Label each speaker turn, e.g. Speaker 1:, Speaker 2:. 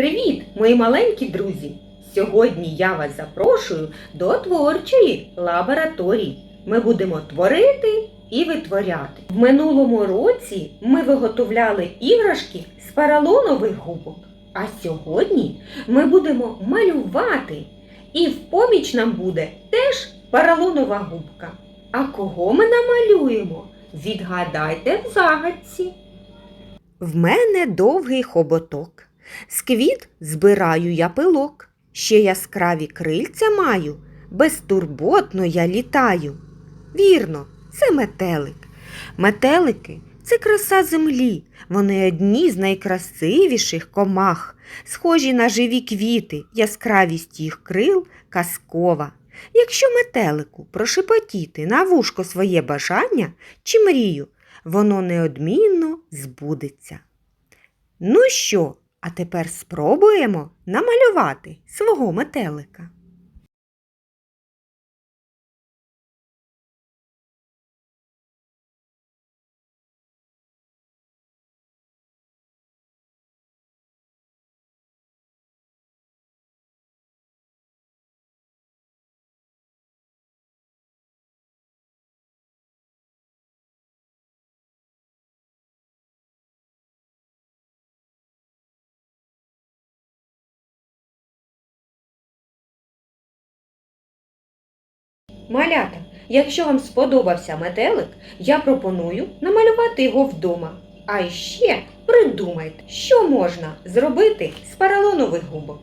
Speaker 1: Привіт, мої маленькі друзі! Сьогодні я вас запрошую до творчої лабораторії. Ми будемо творити і витворяти. В минулому році ми виготовляли іграшки з паралонових губок. А сьогодні ми будемо малювати. І в поміч нам буде теж паралонова губка. А кого ми намалюємо? Відгадайте в загадці. В мене довгий хоботок. З квіт збираю я пилок. Ще яскраві крильця маю, безтурботно я літаю. Вірно, це метелик. Метелики це краса землі. Вони одні з найкрасивіших комах, схожі на живі квіти, яскравість їх крил казкова. Якщо метелику прошепотіти на вушко своє бажання чи мрію, воно неодмінно збудеться. Ну що, а тепер спробуємо намалювати свого метелика. Малята, якщо вам сподобався метелик, я пропоную намалювати його вдома. А ще придумайте, що можна зробити з паралонових губок.